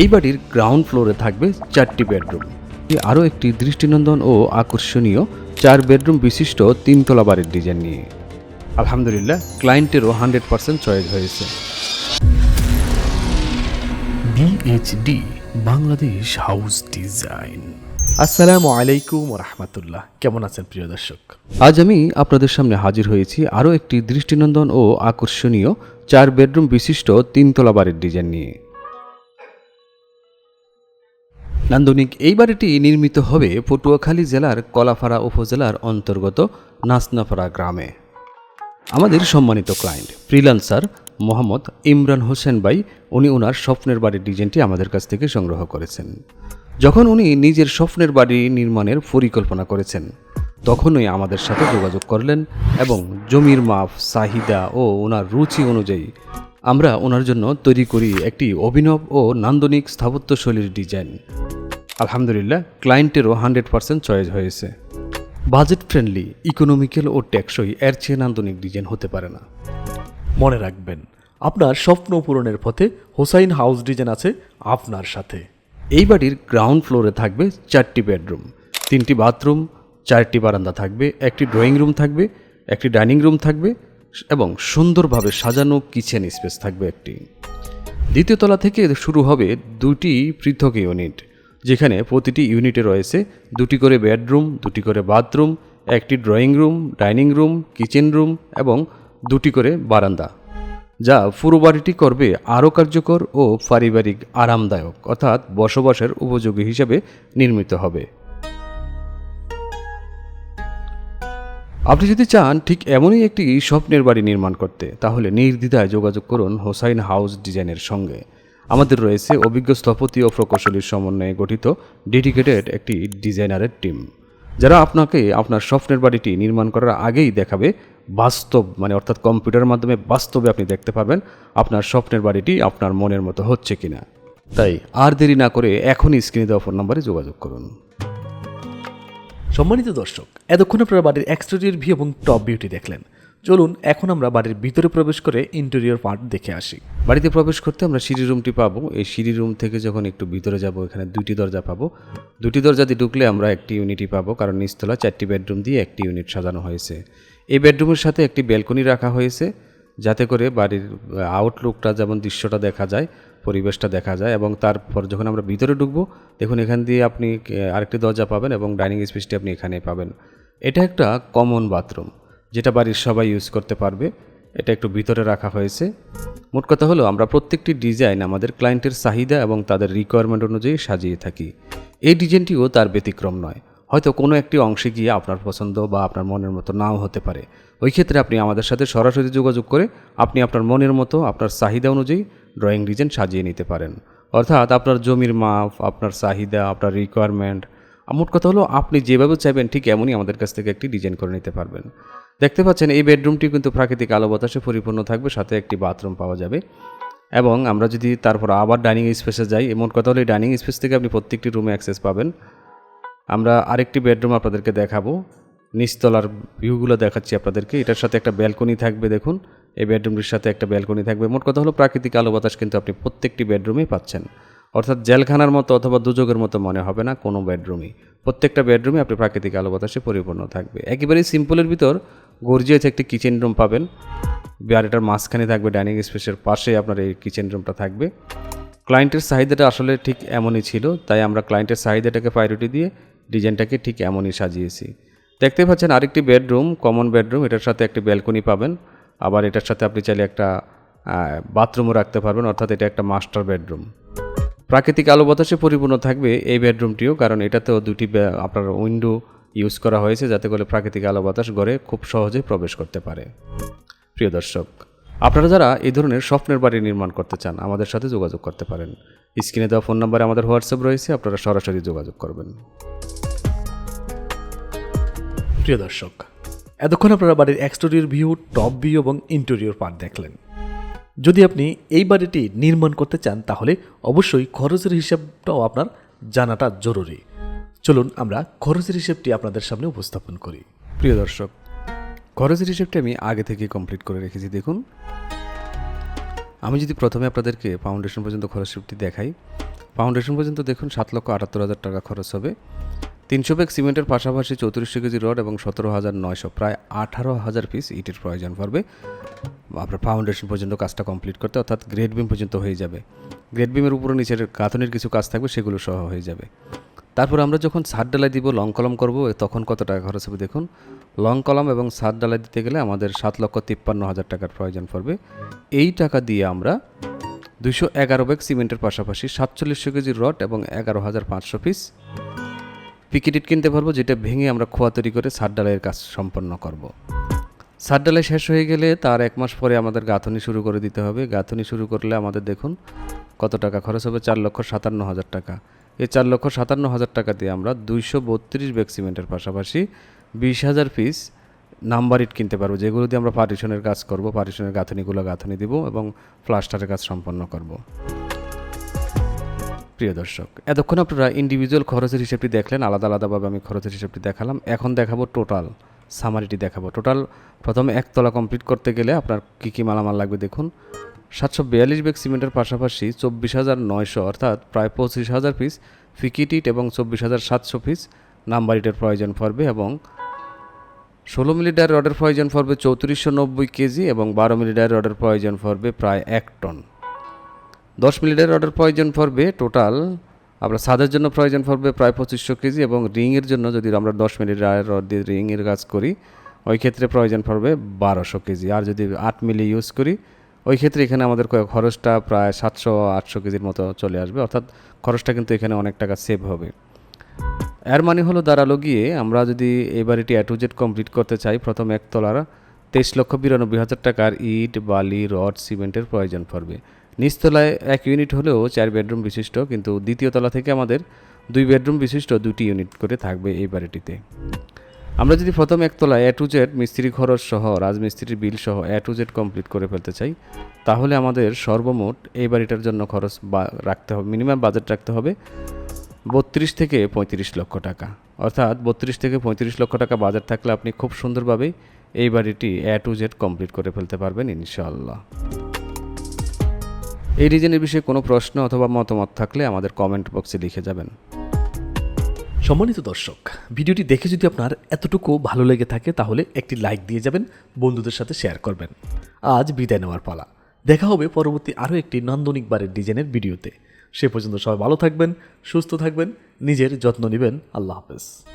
এই বাড়ির গ্রাউন্ড ফ্লোরে থাকবে চারটি বেডরুম আরও একটি দৃষ্টিনন্দন ও আকর্ষণীয় চার বেডরুম বিশিষ্ট তিনতলা বাড়ির ডিজাইন নিয়ে। আলহামদুলিল্লাহ ক্লায়েন্টেরও হান্ড্রেড পার্সেন্ট চয়েস হয়েছে। বিএইচডি বাংলাদেশ হাউস ডিজাইন আসসালামু আলাইকুম রহমতুল্লাহ। কেমন আছেন প্রিয় দর্শক? আজ আমি আপনাদের সামনে হাজির হয়েছি আরও একটি দৃষ্টিনন্দন ও আকর্ষণীয় চার বেডরুম বিশিষ্ট তিনতলা বাড়ির ডিজাইন নিয়ে। নান্দনিক এই বাড়িটি নির্মিত হবে পটুয়াখালী জেলার কলাফাড়া উপজেলার অন্তর্গত নাসনাফাড়া গ্রামে। আমাদের সম্মানিত ক্লায়েন্ট ফ্রিল্যান্সার মোহাম্মদ ইমরান হোসেন ভাই, উনি ওনার স্বপ্নের বাড়ির ডিজাইনটি আমাদের কাছ থেকে সংগ্রহ করেছেন। যখন উনি নিজের স্বপ্নের বাড়ি নির্মাণের পরিকল্পনা করেছেন, তখনই আমাদের সাথে যোগাযোগ করলেন এবং জমির মাপ, চাহিদা ও ওনার রুচি অনুযায়ী আমরা ওনার জন্য তৈরি করি একটি অভিনব ও নান্দনিক স্থাপত্যশৈলীর ডিজাইন। আলহামদুলিল্লাহ ক্লায়েন্টেরও হান্ড্রেড পার্সেন্ট চয়েস হয়েছে। বাজেট ফ্রেন্ডলি ইকোনমিক্যাল ও টেকসই এর চেয়ে নান্দনিক ডিজাইন হতে পারে না। মনে রাখবেন আপনার স্বপ্ন পূরণের পথে হোসাইন হাউস ডিজাইন আছে আপনার সাথে। এই বাড়ির গ্রাউন্ড ফ্লোরে থাকবে চারটি বেডরুম তিনটি বাথরুম চারটি বারান্দা থাকবে একটি ড্রয়িং রুম থাকবে একটি ডাইনিং রুম থাকবে এবং সুন্দরভাবে সাজানো কিচেন স্পেস থাকবে একটি। দ্বিতীয় তলা থেকে শুরু হবে দুটি পৃথক ইউনিট যেখানে প্রতিটি ইউনিটে রয়েছে দুটি করে বেডরুম দুটি করে বাথরুম একটি drawing room dining room kitchen room এবং দুটি করে বারান্দা, যা পুরো বাড়িটি করবে আরও কার্যকর ও পারিবারিক আরামদায়ক, অর্থাৎ বসবাসের উপযোগী হিসেবে নির্মিত হবে। আপনি যদি চান ঠিক এমনই একটি স্বপ্নের বাড়ি নির্মাণ করতে, তাহলে নির্দ্বিধায় যোগাযোগ করুন হোসাইন হাউস ডিজাইনের সঙ্গে। আমাদের রয়েছে অভিজ্ঞ স্থপতি ও প্রকৌশলীর সমন্বয়ে গঠিত ডেডিকেটেড একটি ডিজাইনারের টিম। যারা আপনাকে আপনার স্বপ্নের বাড়িটি নির্মাণ করার আগেই দেখাবে, বাস্তব মানে অর্থাৎ কম্পিউটারের মাধ্যমে বাস্তবে আপনি দেখতে পারবেন আপনার স্বপ্নের বাড়িটি আপনার মনের মতো হচ্ছে কিনা। তাই আর দেরি না করে এখনই স্ক্রিনে দেওয়া ফোন নম্বরে যোগাযোগ করুন। সম্মানিত দর্শক, এতক্ষণ আপনারা বাড়ির এক্সটেরিয়র ভিউ এবং টপ বিউটি দেখলেন। চলুন, এখন আমরা বাড়ির ভিতরে প্রবেশ করে ইন্টেরিয়র পার্ট দেখে আসি। বাড়িতে প্রবেশ করতে আমরা সিঁড়ি রুমটি পাবো। এই সিঁড়ি রুম থেকে যখন একটু ভিতরে যাব, এখানে দুটি দরজা পাবো। দুটি দরজা দিয়ে ঢুকলে আমরা একটি ইউনিটই পাবো, কারণ নিচতলা চারটি বেডরুম দিয়ে একটি ইউনিট সাজানো হয়েছে। এই বেডরুমের সাথে একটি ব্যালকনি রাখা হয়েছে। যাতে করে বাড়ির আউটলুকটা যেমন দৃশ্যটা দেখা যায়, পরিবেশটা দেখা যায় এবং তারপর যখন আমরা ভিতরে ঢুকবো, দেখুন এখান দিয়ে আপনি আরেকটি দরজা পাবেন এবং ডাইনিং স্পেসটি আপনি এখানে পাবেন। এটা একটা কমন বাথরুম যেটা বাড়ির সবাই ইউজ করতে পারবে। এটা একটু ভিতরে রাখা হয়েছে। মোট কথা হলো, আমরা প্রত্যেকটি ডিজাইন আমাদের ক্লায়েন্টের চাহিদা এবং তাদের রিকোয়ারমেন্ট অনুযায়ী সাজিয়ে থাকি। এই ডিজাইনটিও তার ব্যতিক্রম নয়। হয়তো কোনো একটি অংশে গিয়ে আপনার পছন্দ বা আপনার মনের মতো নাও হতে পারে। ওই ক্ষেত্রে আপনি আমাদের সাথে সরাসরি যোগাযোগ করে আপনি আপনার মনের মতো, আপনার চাহিদা অনুযায়ী ড্রয়িং ডিজাইন সাজিয়ে নিতে পারেন। অর্থাৎ আপনার জমির মাপ, আপনার চাহিদা, আপনার রিকোয়ারমেন্ট মোট কথা হলো আপনি যেভাবে চাইবেন ঠিক এমনই আমাদের কাছ থেকে একটি ডিজাইন করে নিতে পারবেন। দেখতে পাচ্ছেন এই বেডরুমটি কিন্তু প্রাকৃতিক আলো বাতাসে পরিপূর্ণ থাকবে, সাথে একটি বাথরুম পাওয়া যাবে। এবং আমরা যদি তারপর আবার ডাইনিং স্পেসে যাই এমন কথা হলো ডাইনিং স্পেস থেকে আপনি প্রত্যেকটি রুমে অ্যাক্সেস পাবেন। আমরা আরেকটি বেডরুম আপনাদেরকে দেখাবো। নিচতলার ভিউগুলো দেখাচ্ছি আপনাদেরকে। এটার সাথে একটা ব্যালকনি থাকবে, দেখুন। এই বেডরুমটির সাথে একটা ব্যালকনি থাকবে। মোট কথা হলো প্রাকৃতিক আলো বাতাস কিন্তু আপনি প্রত্যেকটি বেডরুমেই পাচ্ছেন। অর্থাৎ জেলখানার মতো অথবা দুযোগের মতো মনে হবে না কোনো বেডরুমই প্রত্যেকটা বেডরুমে আপনি প্রাকৃতিক আলো বাতাসে পরিপূর্ণ থাকবে। একেবারেই সিম্পলের ভিতর গর্জিয়াস একটি কিচেন রুম পাবেন। বাড়িটার মাঝখানে থাকবে ডাইনিং স্পেসের পাশে আপনার এই কিচেন রুমটা থাকবে। ক্লায়েন্টের চাহিদাটা আসলে ঠিক এমনই ছিল, তাই আমরা ক্লায়েন্টের চাহিদাটাকে প্রায়োরিটি দিয়ে ডিজাইনটাকে ঠিক এমনই সাজিয়েছি। দেখতে পাচ্ছেন আরেকটি বেডরুম, কমন বেডরুম, এটার সাথে একটি ব্যালকনি পাবেন। আবার এটার সাথে আপনি চাইলে একটা বাথরুমও রাখতে পারবেন, অর্থাৎ এটা একটা মাস্টার বেডরুম। প্রাকৃতিক আলো বাতাসে পরিপূর্ণ থাকবে এই বেডরুমটিও, কারণ এটাতেও দুটি আপনার উইন্ডো ইউজ করা হয়েছে, যাতে করে প্রাকৃতিক আলো বাতাস ঘরে খুব সহজে প্রবেশ করতে পারে। প্রিয় দর্শক, আপনারা যারা এই ধরনের স্বপ্নের বাড়ি নির্মাণ করতে চান, আমাদের সাথে যোগাযোগ করতে পারেন। স্ক্রিনে দেওয়া ফোন নাম্বারে আমাদের হোয়াটসঅ্যাপ রয়েছে, আপনারা সরাসরি যোগাযোগ করবেন। প্রিয় দর্শক, এতক্ষণ আপনারা বাড়ির এক্সটেরিয়র ভিউ টপ ভিউ এবং ইন্টেরিয়র পার্ট দেখলেন। যদি আপনি এই বাড়িটি নির্মাণ করতে চান, তাহলে অবশ্যই খরচের হিসাবটাও আপনার জানাটা জরুরি। চলুন আমরা খরচের হিসেবটি আপনাদের সামনে উপস্থাপন করি। প্রিয় দর্শক, খরচের হিসেবটি আমি আগে থেকে কমপ্লিট করে রেখেছি। দেখুন, আমি যদি প্রথমে আপনাদেরকে ফাউন্ডেশন পর্যন্ত খরচ হিসেবটি দেখাই ফাউন্ডেশন পর্যন্ত দেখুন সাত লক্ষ আটাত্তর হাজার টাকা খরচ হবে। তিনশো ব্যাগ সিমেন্টের পাশাপাশি চৌত্রিশশো কেজি রড এবং সতেরো হাজার নয়শো, প্রায় আঠারো হাজার পিস ইটের প্রয়োজন পড়বে। আপনার ফাউন্ডেশন পর্যন্ত কাজটা কমপ্লিট করতে, অর্থাৎ গ্রেড বিম পর্যন্ত হয়ে যাবে। গ্রেড বিমের উপরে নিচের গাঁথনির কিছু কাজ থাকবে, সেগুলো সহ হয়ে যাবে। তারপর আমরা যখন ছাদ ডালাই দিব, লং কলম করব তখন কত টাকা খরচ হবে দেখুন। লং কলম এবং ছাদ ডালাই দিতে গেলে আমাদের সাত লক্ষ তিপ্পান্ন হাজার টাকার প্রয়োজন পড়বে। এই টাকা দিয়ে আমরা দুশো এগারো ব্যাগ সিমেন্টের পাশাপাশি সাতচল্লিশশো কেজি রড এবং এগারো হাজার পাঁচশো পিস পিকেটিট কিনতে পারব, যেটা ভেঙে আমরা খোয়া তৈরি করে ছাদ ডালাইয়ের কাজ সম্পন্ন করব। ছাদ ডালাই শেষ হয়ে গেলে তার এক মাস পরে আমাদের গাঁথনি শুরু করে দিতে হবে। গাঁথনি শুরু করলে আমাদের দেখুন কত টাকা খরচ হবে? চার লক্ষ সাতান্ন হাজার টাকা। এই চার লক্ষ সাতান্ন হাজার টাকা দিয়ে আমরা দুইশো বত্রিশ ব্যাগ সিমেন্টের পাশাপাশি বিশ হাজার পিস নাম্বার ইট কিনতে পারব, যেগুলো দিয়ে আমরা পার্টিশনের কাজ করব, পার্টিশনের গাঁথনিগুলো গাঁথনি দিব এবং প্লাস্টারের কাজ সম্পন্ন করব। প্রিয় দর্শক, এতক্ষণ আপনারা ইন্ডিভিজুয়াল খরচের হিসেবটি দেখলেন, আলাদা আলাদাভাবে আমি খরচের হিসেবটি দেখালাম। এখন দেখাবো টোটাল সামারিটি দেখাবো। টোটাল প্রথমে একতলা কমপ্লিট করতে গেলে আপনার কী কী মালামাল লাগবে দেখুন। সাতশো বিয়াল্লিশ ব্যাগ সিমেন্টের পাশাপাশি চব্বিশ হাজার নয়শো, অর্থাৎ প্রায় পঁচিশ হাজার পিস ফিকিটিট এবং চব্বিশ হাজার সাতশো পিস নাম্বার ইটের প্রয়োজন পড়বে এবং ষোলো মিলি ডায়ের রডের প্রয়োজন পড়বে চৌত্রিশশো নব্বই কেজি এবং বারো মিলি ডায়ের রডের প্রয়োজন পড়বে প্রায় এক টন। দশ মিনিটের অর্ডার প্রয়োজন পড়বে টোটাল আমরা সাদের জন্য প্রয়োজন পড়বে প্রায় পঁচিশশো কেজি এবং রিংয়ের জন্য যদি আমরা দশ দিয়ে রিংয়ের কাজ করি, ওই ক্ষেত্রে প্রয়োজন পড়বে বারোশো কেজি। আর যদি আট মিলি ইউজ করি, ওই ক্ষেত্রে এখানে আমাদের খরচটা প্রায় সাতশো, আটশো কেজির মতো চলে আসবে। অর্থাৎ খরচটা কিন্তু এখানে অনেক টাকা সেভ হবে। এর মানে হলো দাঁড়াল গিয়ে আমরা যদি এই বাড়িটি জেড কমপ্লিট করতে চাই, প্রথম একতলার তেইশ লক্ষ বিরানব্বই হাজার টাকার ইট, বালি, রড, সিমেন্টের প্রয়োজন পড়বে। নিচতলায় এক ইউনিট হলেও চার বেডরুম বিশিষ্ট, কিন্তু দ্বিতীয় তলা থেকে আমাদের দুই বেডরুম বিশিষ্ট দুটি ইউনিট করে থাকবে এই বাড়িটিতে। আমরা যদি প্রথম একতলায় এ টু জেড মিস্ত্রি খরচ সহ, রাজমিস্ত্রির বিল সহ এ টু জেড কমপ্লিট করে ফেলতে চাই, তাহলে আমাদের সর্বমোট এই বাড়িটার জন্য খরচ রাখতে হবে মিনিমাম বাজেট রাখতে হবে বত্রিশ থেকে পঁয়ত্রিশ লক্ষ টাকা। অর্থাৎ বত্রিশ থেকে পঁয়ত্রিশ লক্ষ টাকা বাজার থাকলে আপনি খুব সুন্দরভাবে এই বাড়িটি এ টু জেড কমপ্লিট করে ফেলতে পারবেন ইনশাআল্লাহ। এই ডিজাইনের বিষয়ে কোনো প্রশ্ন অথবা মতামত থাকলে আমাদের কমেন্ট বক্সে লিখে যাবেন। সম্মানিত দর্শক, ভিডিওটি দেখে যদি আপনার এতটুকু ভালো লেগে থাকে, তাহলে একটি লাইক দিয়ে যাবেন, বন্ধুদের সাথে শেয়ার করবেন। আজ বিদায় নেওয়ার পালা। দেখা হবে পরবর্তী আরও একটি নান্দনিক বারের ডিজাইনের ভিডিওতে। সে পর্যন্ত সবাই ভালো থাকবেন, সুস্থ থাকবেন, নিজের যত্ন নেবেন। আল্লাহ হাফেজ।